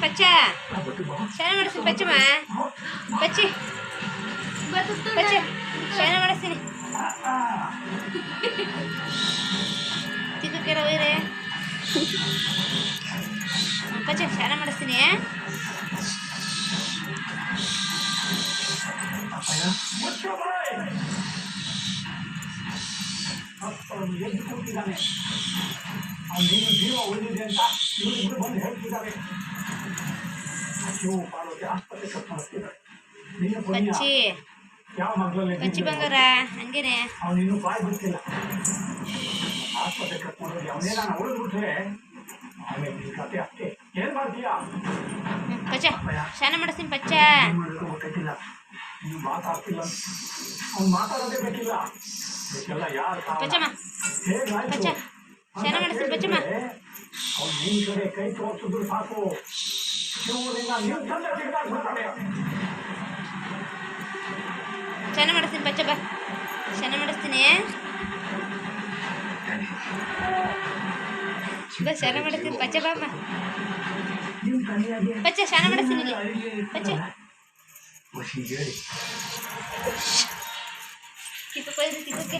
ಪಚ್ಚ ಶಾಲೆ ಮಾಡಿಸ್ತೀನಿ ಪಚ್ಚಮ್ಮ ಪಚ್ಚಿ ಪಚ್ಚ ಶಾಲೆ ಮಾಡಿಸ್ತೀನಿ ಚಿಕ್ಕಕ್ಕೆಲ್ಲ ಒಯ್ರೆ ಪಚ್ಚ ಶಾಲೆ ಮಾಡಿಸ್ತೀನಿ ಅವನು ಎದ್ದು ಕೂತಿದ್ದಾನೆ ಅವನೇನು ಜೀವ ಉಳಿದಿದೆ ಅಂತ ಇವರಿಬ್ಬರು ಬಂದು ಹೇಳ್ತಿದ್ದಾರೆ ಪಚ್ಚಿ ಪಚ್ಚಿ ಬಂಗಾರ ಹಂಗೇನೆ. ಅವನಿನ್ನೂ ಬಾಯಿ ಬಿಟ್ಟಿಲ್ಲ ಆಸ್ಪತ್ರೆ ಕತೆ ಅಷ್ಟೇ ಪಚ್ಚ. ಶಾಲೆ ಮಾಡಿಸ್ತೀನಿ, ಪಚ್ಚ. ಮಾತಾಡ್ತಿಲ್ಲ ಮಾತಾಡೋದೇ ಬೇಕಿಲ್ಲ ಪಚ್ಚಮ್ಮ. ಪಚ್ಚ. ಶಾಲೆ ಮಾಡಿಸ್ತೀನಿ, ಪಚ್ಚಮ್ಮ. ಕಡೆ ಕೈ ಶಿವನಿಂದ ನಿರ್ಬಂಧ ತೆಗೆದಾಕ್ಬಿಡ್ತಾನೆ ಶಾಲೆ ಮಾಡಿಸ್ತೀನಿ ಪಚ್ಚ ಬಾ ಶಾಲೆ ಮಾಡಿಸ್ತೀನಿ ಬಾ ಶಾಲೆ ಮಾಡಿಸ್ತೀನಿ ಪಚ್ಚ ಬಾಮ್ಮ ನಿಮ್ ಕಡೆಯಾಗೆ ಪಚ್ಚ ಶಾಲೆ ಮಾಡಿಸ್ತೀನಿ ಇಲ್ಲಿ ಪಚ್ಚ ಹೇಳಿ ಕಿತ್ತು ಕೊಯ್ದು ಕಿತ್ತಕ್ಕೆ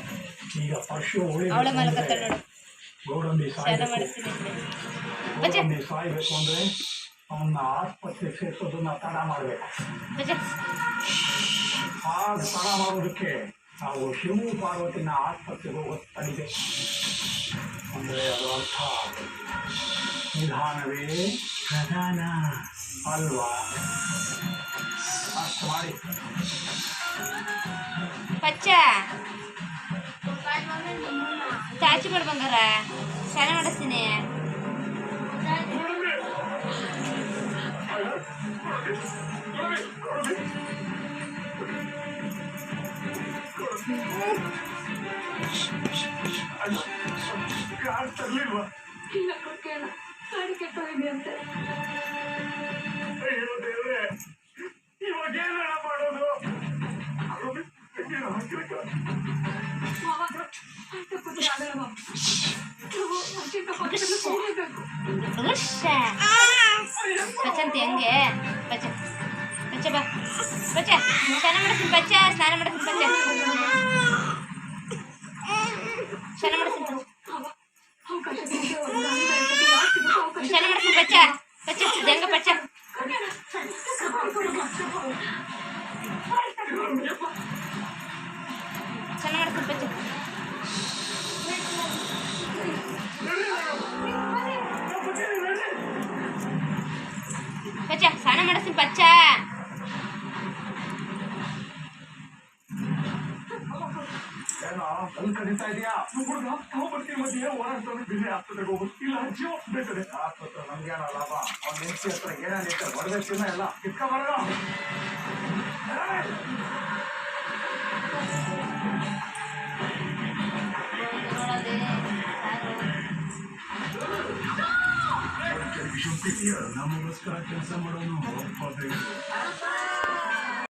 ಈಗ ಪಶು ಅವಳೆ ಮಲಕತ್ತಾಳ ನೋಡು ಗೌಡಂಬಿ ಶಾಲೆ ಸಾಯ್ಬೇಕು ಮಾಡಿಸ್ತೀನಿ ಇಲ್ಲಿ. ಪಚ್ಚ ಗೌಡಂಬಿ ಸಾಯ್ಬೇಕು ಅಂದ್ರೆ ಅವನ್ನ ಆಸ್ಪತ್ರೆಗೆ ಸೇರಿಸೋದನ್ನ ತಡ ಮಾಡಬೇಕು ಆ ತಡ ಮಾಡೋದಕ್ಕೆ ನಾವು ಶಿವ ಪಾರ್ವತಿನ ಆಸ್ಪತ್ರೆಗೆ ಹೋಗೋದು ತಡಿದೆ ಅಂದ್ರೆ ಅದು ಅರ್ಥ ನಿಧಾನವೇ ಪ್ರಧಾನ ಅಲ್ವಾ ಅಷ್ಟು ಮಾಡಿ ಪಚ್ಚ ಚಾಚಿ ಮಾಡು ಬಂಗಾರ ಶಾಲೆ ಮಾಡಿಸ್ತೀನಿ ಕಾಣ್ತಿರ್ಲಿಲ್ವಾ ಇಲ್ಲ ಕೊಡ್ಕೇಳ ಗಾಡಿ ಕೆಟ್ಟೋಗಿದೆ ಅಂತೆ ಅಯ್ಯೋ ದೇವ್ರೆ ಇವಾಗ ಏನಣ್ಣ ಮಾಡೋದು ಏನು ಹಾಕಿರಕ್ಕ ಮಾವ ಅಂತ ಕೂತ್ರೆ ಆಗಲ್ಲ ಮಾವ ನಾವು ಅರ್ಶಿನ ಪಕ್ಕದಲ್ಲಿ ಕೂಡಲೇಬೇಕು ಉಶ್ಶ. ಪಚ್ಚ ಅಂತ ಹೆಂಗೆ? ಪಚ್ಚ ಪಚ್ಚ ಬಾ. ಪಚ್ಚ ಸ್ನಾನ ಮಾಡಿಸ್ತೀನಿ ಪಚ್ಚ ಸ್ನಾನ ಮಾಡಿಸ್ತೀನಿ ಪಚ್ಚ ಸ್ನಾನ ಅವಕಾಶ ಸ್ನಾನ ಮಾಡಿಸ್ತೀನಿ ಪಚ್ಚ ಪಚ್ಚ ಹೆಂಗ ಪಚ್ಚ ಸ್ನಾನ ಮಾಡ್ತೀನಿ ಪಚ್ಚ ಸ್ನಾನ ಮಾಡಿಸ್ತೀನಿ ಪಚ್ಚ. ಏನೋ ನಮಗೋಸ್ಕರ ಕೆಲಸ ಮಾಡೋನು